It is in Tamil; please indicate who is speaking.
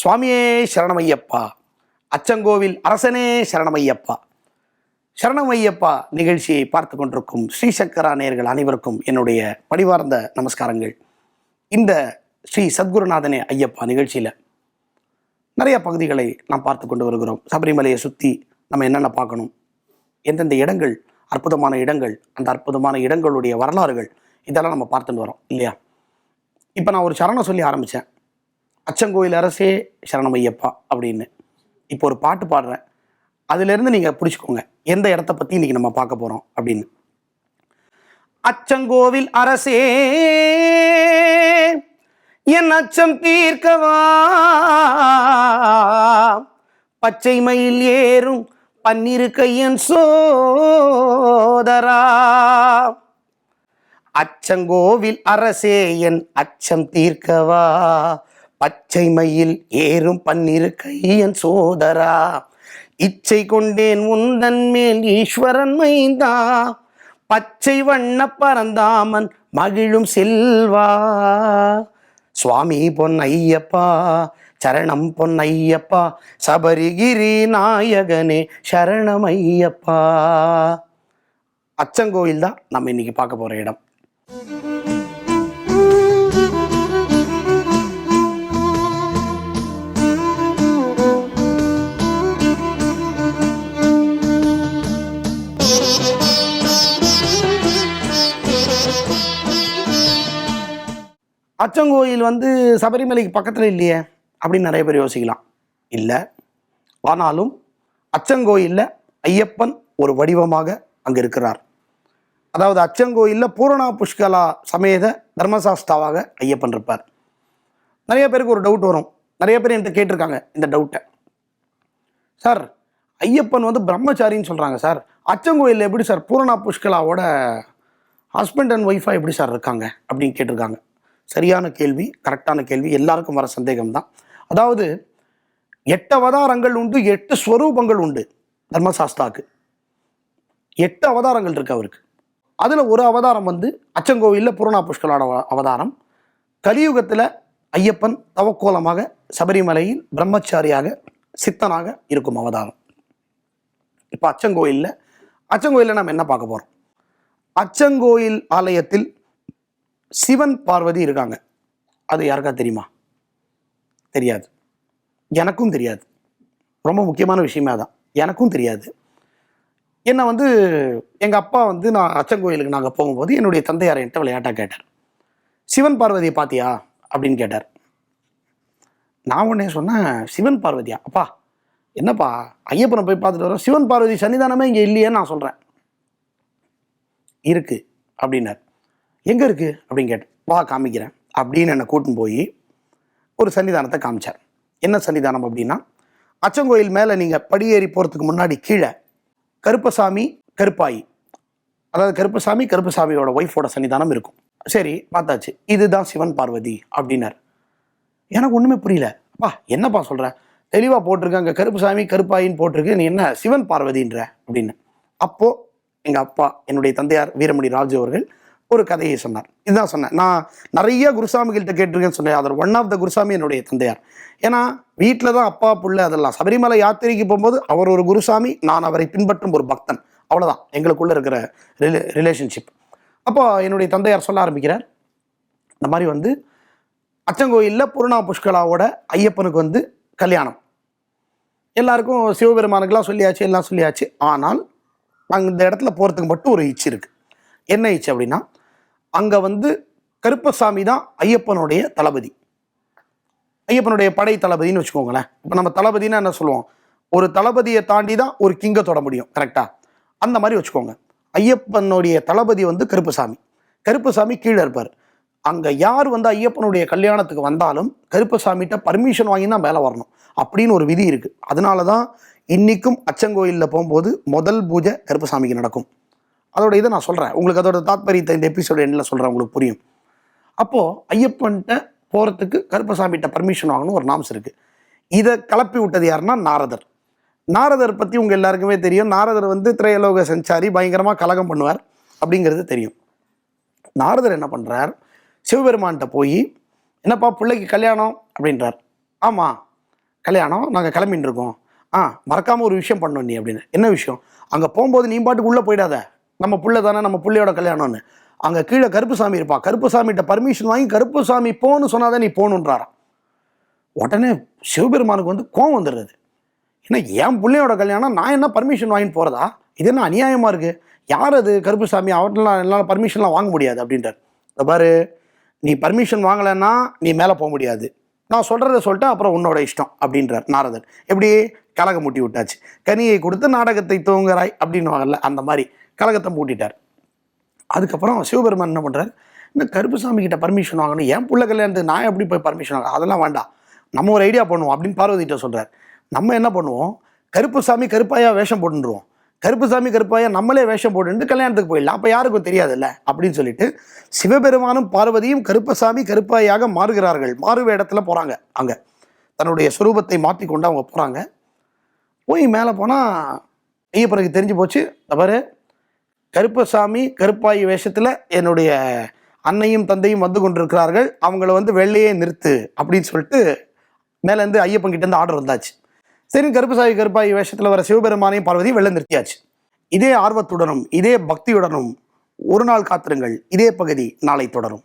Speaker 1: சுவாமியே சரணமையப்பா. அச்சங்கோவில் அரசனே சரணமையப்பா. சரணமையப்பா நிகழ்ச்சியை பார்த்து கொண்டிருக்கும் ஸ்ரீசக்கரா நேயர்கள் அனைவருக்கும் என்னுடைய பணிவார்ந்த நமஸ்காரங்கள். இந்த ஸ்ரீ சத்குருநாதனே ஐயப்பா நிகழ்ச்சியில் நிறைய பகுதிகளை நாம் பார்த்து கொண்டு வருகிறோம். சபரிமலையை சுற்றி நம்ம என்னென்ன பார்க்கணும்? எந்தெந்த இடங்கள் அற்புதமான இடங்கள் அந்த அற்புதமான இடங்களுடைய வரலாறுகள் இதெல்லாம் நம்ம பார்த்துட்டு வரோம் இல்லையா? இப்போ நான் ஒரு சரணம் சொல்லி ஆரம்பித்தேன் அச்சங்கோயில் அரசே சரணமையப்பா அப்படின்னு இப்போ ஒரு பாட்டு பாடுறேன். அதுலேருந்து நீங்கள் பிடிச்சிக்கோங்க. எந்த இடத்த பற்றி இன்னைக்கு நம்ம பார்க்க போகிறோம் அப்படின்னு. அச்சங்கோவில் அரசே என் அச்சம் தீர்க்கவா? பச்சை மயில் ஏறும் பன்னிரு கையன் சோதரா? அச்சங்கோவில் அரசே என் அச்சம் தீர்க்கவா? பச்சை மயில் ஏறும் பன்னிரு கையன் சோதரா. இச்சை கொண்டேன் உந்தன் மேல் ஈஸ்வரன் மைந்தா. பச்சை வண்ண பரந்தாமன் மகிழும் செல்வா. சுவாமி பொன்னையப்பா சரணம் பொன்னையப்பா சபரிகிரி நாயகனே சரணம் ஐயப்பா. அச்சங்கோயில் தான் நம்ம இன்னைக்கு பார்க்க போகிற இடம். அச்சங்கோயில் வந்து சபரிமலைக்கு பக்கத்தில் இல்லையே அப்படின்னு நிறைய பேர் யோசிக்கலாம். இல்லை. ஆனாலும் அச்சங்கோயிலில் ஐயப்பன் ஒரு வடிவமாக அங்கே இருக்கிறார். அதாவது அச்சங்கோயிலில் பூரணா புஷ்கலா சமேத தர்மசாஸ்தாவாக ஐயப்பன் இருப்பார். நிறைய பேருக்கு ஒரு டவுட் வரும். நிறைய பேர் என்கிட்ட கேட்டிருக்காங்க இந்த டவுட்டை சார் ஐயப்பன் வந்து பிரம்மச்சாரின்னு சொல்கிறாங்க சார். அச்சங்கோயிலில் எப்படி சார் பூரணா புஷ்கலாவோட ஹஸ்பண்ட் அண்ட் ஒய்ஃபாக எப்படி சார் இருக்காங்க அப்படின்னு கேட்டிருக்காங்க. சரியான கேள்வி கரெக்டான கேள்வி எல்லாருக்கும் வர சந்தேகம் தான் அதாவது எட்டு அவதாரங்கள் உண்டு எட்டு ஸ்வரூபங்கள் உண்டு தர்மசாஸ்தாக்கு. எட்டு அவதாரங்கள் இருக்கு அவருக்கு. அதில் ஒரு அவதாரம் வந்து அச்சங்கோவிலில் பூரணா புஷ்கலோட அவதாரம். கலியுகத்தில் ஐயப்பன் தவக்கோலமாக சபரிமலையில் பிரம்மச்சாரியாக சித்தனாக இருக்கும் அவதாரம். இப்போ அச்சங்கோயிலில் அச்சங்கோயிலில் நம்ம என்ன பார்க்க போகிறோம் அச்சங்கோயில் ஆலயத்தில் சிவன் பார்வதி இருக்காங்க. அது யாருக்கா தெரியுமா? தெரியாது. எனக்கும் தெரியாது. ரொம்ப முக்கியமான விஷயமே அதான். எனக்கும் தெரியாது. என்னை வந்து எங்கள் அப்பா வந்து நான் அச்சங்கோயிலுக்கு நாங்கள் போகும்போது என்னுடைய தந்தையார் என்கிட்ட விளையாட்டாக கேட்டார். சிவன் பார்வதியை பார்த்தியா? அப்படின்னு கேட்டார். நான் உடனே சொன்னேன் சிவன் பார்வதியா? அப்பா என்னப்பா ஐயப்பனை போய் பார்த்துட்டு வரோம் சிவன் பார்வதி சன்னிதானமே இங்கே இல்லையேன்னு நான் சொல்கிறேன் இருக்கு அப்படின்னார். எங்கே இருக்குது அப்படின்னு கேட்டேன். வா காமிக்கிறேன். அப்படின்னு என்னை கூட்டின்னு போய் ஒரு சன்னிதானத்தை காமிச்சார். என்ன சன்னிதானம் அப்படின்னா அச்சங்கோயில் மேலே நீங்கள் படியேறி போகிறதுக்கு முன்னாடி கீழே கருப்பசாமி கருப்பாயி. அதாவது கருப்பசாமி கருப்பசாமியோட ஒய்ஃபோட சன்னிதானம் இருக்கும். சரி பார்த்தாச்சு. இதுதான் சிவன் பார்வதி அப்படின்னார். எனக்கு ஒன்றுமே புரியல. அப்பா என்னப்பா சொல்கிற தெளிவாக போட்டிருக்காங்க கருப்புசாமி கருப்பாயின்னு போட்டிருக்கு. நீ என்ன சிவன் பார்வதின்ற அப்படின்னு. அப்போது எங்கள் அப்பா என்னுடைய தந்தையார் வீரமணி ராஜு அவர்கள் ஒரு கதையை சொன்னார். இதுதான் சொன்னேன். நான் நிறைய குருசாமிகள்கிட்ட கேட்டிருக்கேன்னு சொன்னேன். அதில் ஒன் ஆஃப் த குருசாமி என்னுடைய தந்தையார். ஏன்னா வீட்டில் தான் அப்பா புள்ள அதெல்லாம். சபரிமலை யாத்திரைக்கு போகும்போது அவர் ஒரு குருசாமி நான் அவரை பின்பற்றும் ஒரு பக்தன். அவ்வளோதான் எங்களுக்குள்ளே இருக்கிற ரிலே ரிலேஷன்ஷிப் அப்போ என்னுடைய தந்தையார் சொல்ல ஆரம்பிக்கிறார். இந்த மாதிரி வந்து அச்சங்கோயிலில் பூர்ணா புஷ்கலாவோட ஐயப்பனுக்கு வந்து கல்யாணம். எல்லாருக்கும் சிவபெருமானுக்கெல்லாம் சொல்லியாச்சு எல்லாம் சொல்லியாச்சு. ஆனால் நாங்கள் இந்த இடத்துல போகிறதுக்கு மட்டும் ஒரு இச்சு இருக்குது என்ன இச்சு அப்படின்னா அங்கே வந்து கருப்பசாமி தான் ஐயப்பனுடைய தளபதி. ஐயப்பனுடைய படை தளபதின்னு வச்சுக்கோங்களேன். இப்போ நம்ம தளபதினா என்ன சொல்லுவோம்? ஒரு தளபதியை தாண்டி தான் ஒரு கிங்கை தொட முடியும் கரெக்டாக அந்த மாதிரி வச்சுக்கோங்க. ஐயப்பனுடைய தளபதி வந்து கருப்பசாமி. கருப்பசாமி கீழே இருப்பார். அங்கே யார் வந்து ஐயப்பனுடைய கல்யாணத்துக்கு வந்தாலும் கருப்பசாமிகிட்ட பர்மிஷன் வாங்கி தான் மேலே வரணும். அப்படின்னு ஒரு விதி இருக்குது அதனால தான் இன்றைக்கும் அச்சங்கோயிலில் போகும்போது முதல் பூஜை கருப்பசாமிக்கு நடக்கும். அதோட இதை நான் சொல்கிறேன் உங்களுக்கு அதோட தாத்பரியத்தை இந்த எபிசோடு எண்ணில் சொல்கிறேன் உங்களுக்கு புரியும். அப்போது ஐயப்பன்கிட்ட போகிறதுக்கு கருப்பசாமிகிட்ட பர்மிஷன் வாங்கணும் ஒரு நாம்ஸ் இருக்குது இதை கலப்பி விட்டது யாருன்னா நாரதர். நாரதர் பற்றி உங்கள் எல்லாருக்குமே தெரியும். நாரதர் வந்து திரையலோக சஞ்சாரி பயங்கரமாக கலகம் பண்ணுவார் அப்படிங்கிறது தெரியும். நாரதர் என்ன பண்ணுறார் சிவபெருமான்கிட்ட போய் என்னப்பா பிள்ளைக்கு கல்யாணம்? அப்படின்றார். ஆமாம் கல்யாணம். நாங்கள் கிளம்பின்னு இருக்கோம். ஆ மறக்காமல் ஒரு விஷயம் பண்ணோம் நீ அப்படின்னு. என்ன விஷயம்? அங்கே போகும்போது நீ பாட்டுக்கு உள்ளே போயிடாத. நம்ம புள்ள தானே நம்ம பிள்ளையோட கல்யாணம்னு. அங்கே கீழே கருப்புசாமி இருப்பா. கருப்புசாமிகிட்ட பர்மிஷன் வாங்கி கருப்புசாமி போன்னு சொன்னாதான் நீ போகணுன்றாராம். உடனே சிவபெருமானுக்கு வந்து கோவம் வந்துடுறது. ஏன்னா என் பிள்ளையோட கல்யாணம் நான் என்ன பர்மிஷன் வாங்கிட்டு போகிறதா இது என்ன அநியாயமாக இருக்குது யார் அது கருப்புசாமி? அவர்கிட்டலாம் என்னால் பர்மிஷன்லாம் வாங்க முடியாது அப்படின்றார். இந்த பாரு நீ பர்மிஷன் வாங்கலைன்னா நீ மேலே போக முடியாது. நான் சொல்கிறத சொல்லிட்டு அப்புறம் உன்னோட இஷ்டம் அப்படின்றார் நாரதன் எப்படி? கலக முட்டி விட்டாச்சு. கனியை கொடுத்து நாடகத்தை தூங்குறாய் அப்படின்னு வாங்கல அந்த மாதிரி. கலகத்தை மூட்டிட்டார் அதுக்கப்புறம் சிவபெருமான் என்ன பண்ணுறார் இந்த கருப்புசாமி கிட்ட பர்மிஷன் வாங்கணும். என் பிள்ளை கல்யாணத்துக்கு நான் எப்படி போய் பர்மிஷன் வாங்க? அதெல்லாம் வேண்டாம். நம்ம ஒரு ஐடியா பண்ணுவோம் அப்படின்னு பார்வதிட்ட சொல்கிறார் நம்ம என்ன பண்ணுவோம்? கருப்புசாமி கருப்பாயா வேஷம் போட்டுருவோம் கருப்புசாமி கருப்பாயா நம்மளே வேஷம் போட்டுட்டு கல்யாணத்துக்கு போயிடலாம். அப்போ யாருக்கும் தெரியாதுல்ல? அப்படின்னு சொல்லிட்டு சிவபெருமானும் பார்வதியும் கருப்பசாமி கருப்பாயாக மாறுகிறார்கள். மாறு வேடத்தில் போகிறாங்க அங்கே தன்னுடைய சுரூபத்தை மாற்றிக்கொண்டு அவங்க போகிறாங்க போய் மேலே போனால் ஐயப்பனுக்கு தெரிஞ்சு போச்சு. தவறு கருப்பசாமி கருப்பாயி வேஷத்தில் என்னுடைய அன்னையும் தந்தையும் வந்து கொண்டிருக்கிறார்கள். அவங்கள வந்து வெள்ளையே நிறுத்து அப்படின்னு சொல்லிட்டு மேலேருந்து ஐயப்பன் கிட்ட இருந்து ஆர்டர் வந்தாச்சு. சரி கருப்பசாமி கருப்பாயி வேஷத்தில் வர சிவபெருமானையும் பார்வதியும் வெளில நிறுத்தியாச்சு. இதே ஆர்வத்துடனும் இதே பக்தியுடனும் ஒரு நாள் காத்திருங்கள். இதே பகுதி நாளை தொடரும்.